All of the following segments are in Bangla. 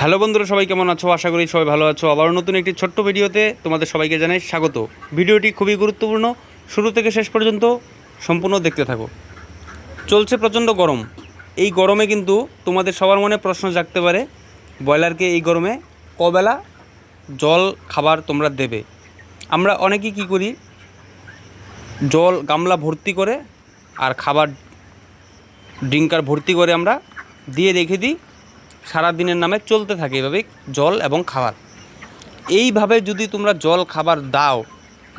হ্যালো বন্ধুরা, সবাই কেমন আছো? আশা করি সবাই ভালো আছো। আবার নতুন একটি ছোট্ট ভিডিওতে তোমাদের সবাইকে জানাই স্বাগত। ভিডিওটি খুবই গুরুত্বপূর্ণ। শুরু থেকে শেষ পর্যন্ত সম্পূর্ণ দেখতে থাকো। চলছে প্রচণ্ড গরম। এই গরমে কিন্তু তোমাদের সবার মনে প্রশ্ন জাগতে পারে, ব্রয়লারকে এই গরমে কবেলা জল খাবার তোমরা দেবে? আমরা অনেকেই কী করি? জল, গামলা ভর্তি করে আর খাবার, ড্রিঙ্কার ভর্তি করে আমরা দিয়ে রেখে দিই। সারা দিনের নামে চলতে থাকে এভাবে জল এবং খাবার। এইভাবে যদি তোমরা জল, খাবার দাও,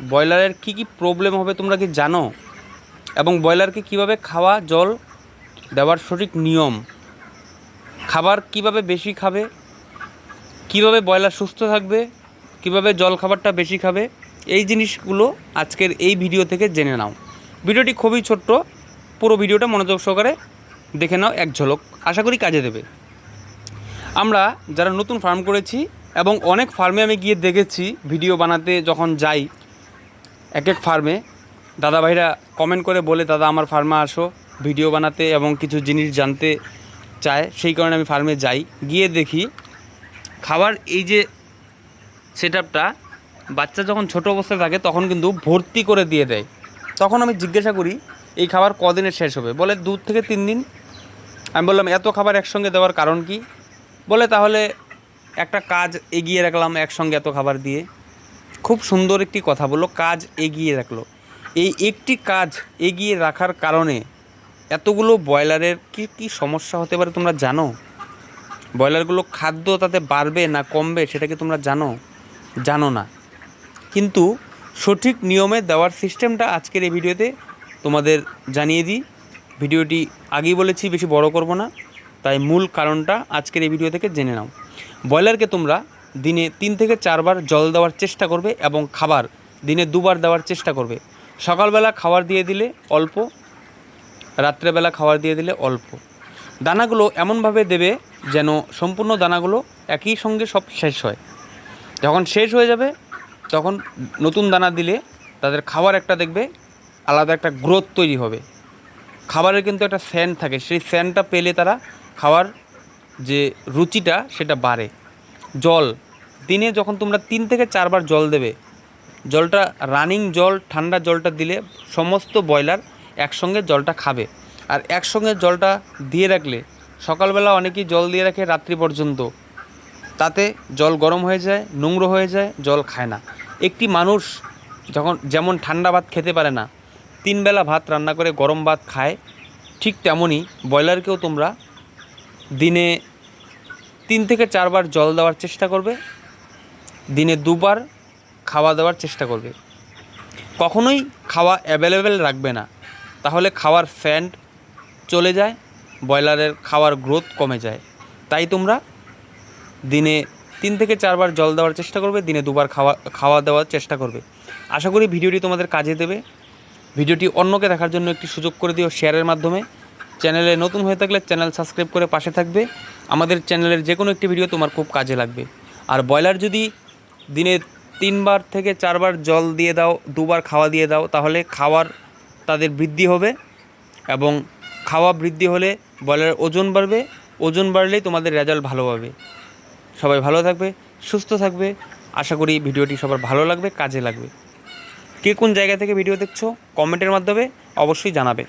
ব্রয়লারের কী কী প্রবলেম হবে তোমরা কি জানো? এবং ব্রয়লারকে কীভাবে খাওয়া জল? দেওয়ার সঠিক নিয়ম। খাবার কীভাবে বেশি খাবে? কীভাবে ব্রয়লার সুস্থ থাকবে? কীভাবে জল খাবারটা বেশি খাবে? এই জিনিসগুলো আজকের এই ভিডিও থেকে জেনে নাও। ভিডিওটি খুবই ছোট্ট, পুরো ভিডিওটা মনোযোগ সহকারে দেখে নাও এক ঝলক। আশা করি কাজে দেবে। আমরা যারা নতুন ফার্ম করেছি এবং অনেক ফার্মে আমি গিয়ে দেখেছি ভিডিও বানাতে যখন যাই এক এক ফার্মে দাদা ভাইরা কমেন্ট করে বলে, দাদা, আমার ফার্মে আসো ভিডিও বানাতে এবং কিছু জিনিস জানতে চায়। সেই কারণে আমি ফার্মে যাই। গিয়ে দেখি, খাবার এই যে সেট আপটা বাচ্চা যখন ছোট অবস্থায় থাকে, তখন কিন্তু ভর্তি করে দিয়ে দেয়। তখন আমি জিজ্ঞাসা করি, এই খাবার কদিনে শেষ হবে? বলে, দু থেকে তিন দিন। আমি বললাম, এত খাবার একসঙ্গে দেওয়ার কারণ কি? বলে তাহলে একটা কাজ এগিয়ে রাখলাম একসঙ্গে এত খাবার দিয়ে। খুব সুন্দর একটি কথা বলল, কাজ এগিয়ে রাখল। এই একটি কাজ এগিয়ে রাখার কারণে এতগুলো ব্রয়লারের কি কি সমস্যা হতে পারে তোমরা জানো? ব্রয়লারগুলো খাদ্য তাতে বাড়বে না কমবে সেটা কি তোমরা জানো? জানো না। কিন্তু সঠিক নিয়মে দেওয়ার সিস্টেমটা আজকের এই ভিডিওতে তোমাদের জানিয়ে দিই। ভিডিওটি আগেই বলেছি, বেশি বড় করব না। তাই মূল কারণটা আজকের এই ভিডিও থেকে জেনে নাও। ব্রয়লারকে তোমরা দিনে তিন থেকে চারবার জল দেওয়ার চেষ্টা করবে এবং খাবার দিনে দুবার দেওয়ার চেষ্টা করবে। সকালবেলা খাবার দিয়ে দিলে অল্প, রাত্রেবেলা খাবার দিয়ে দিলে অল্প। দানাগুলো এমনভাবে দেবে যেন সম্পূর্ণ দানাগুলো একই সঙ্গে সব শেষ হয়। যখন শেষ হয়ে যাবে, তখন নতুন দানা দিলে তাদের খাবার একটা দেখবে, আলাদা একটা গ্রোথ তৈরি হবে। খাবারের কিন্তু একটা স্যান্ড থাকে, সেই স্যান্ডটা পেলে তারা খাওয়ার যে রুচিটা সেটা বাড়ে। জল, দিনে যখন তোমরা তিন থেকে চারবার জল দেবে, জলটা রানিং জল, ঠান্ডা জলটা দিলে সমস্ত ব্রয়লার একসঙ্গে জলটা খাবে। আর একসঙ্গে জলটা দিয়ে রাখলে, সকালবেলা অনেকেই জল দিয়ে রাখে রাত্রি পর্যন্ত। তাতে জল গরম হয়ে যায়, নোংরো হয়ে যায়, জল খায় না। একটি মানুষ যখন যেমন ঠান্ডা ভাত খেতে পারে না তিন বেলা ভাত রান্না করে গরম ভাত খায়, ঠিক তেমনই ব্রয়লারকেও তোমরা দিনে তিন থেকে চারবার জল দেওয়ার চেষ্টা করবে, দিনে দুবার খাওয়া দেওয়ার চেষ্টা করবে। কখনোই খাওয়া অ্যাভেলেবেল রাখবে না, তাহলে খাওয়ার ফ্যান্ড চলে যায়, ব্রয়লারের খাওয়ার গ্রোথ কমে যায়। তাই তোমরা দিনে তিন থেকে চারবার জল দেওয়ার চেষ্টা করবে, দিনে দুবার খাওয়া খাওয়া দেওয়ার চেষ্টা করবে। আশা করি ভিডিওটি তোমাদের কাজে দেবে। ভিডিওটি অন্যকে দেখার জন্য একটি সুযোগ করে দিও শেয়ারের মাধ্যমে। চ্যানেলে নতুন হয়ে থাকলে চ্যানেল সাবস্ক্রাইব করে পাশে থাকবে। আমাদের চ্যানেলের যে কোনো একটি ভিডিও তোমার খুব কাজে লাগবে। আর ব্রয়লার যদি দিনে তিনবার থেকে চারবার জল দিয়ে দাও, দুবার খাওয়া দিয়ে দাও, তাহলে খাওয়ার তাদের বৃদ্ধি হবে এবং খাওয়া বৃদ্ধি হলে ব্রয়লার ওজন বাড়বে। ওজন বাড়লেই তোমাদের রেজাল্ট ভালো হবে। সবাই ভালো থাকবে, সুস্থ থাকবে। আশা করি ভিডিওটি সবার ভালো লাগবে, কাজে লাগবে। কে কোন জায়গা থেকে ভিডিও দেখছ কমেন্টের মাধ্যমে অবশ্যই জানাবে।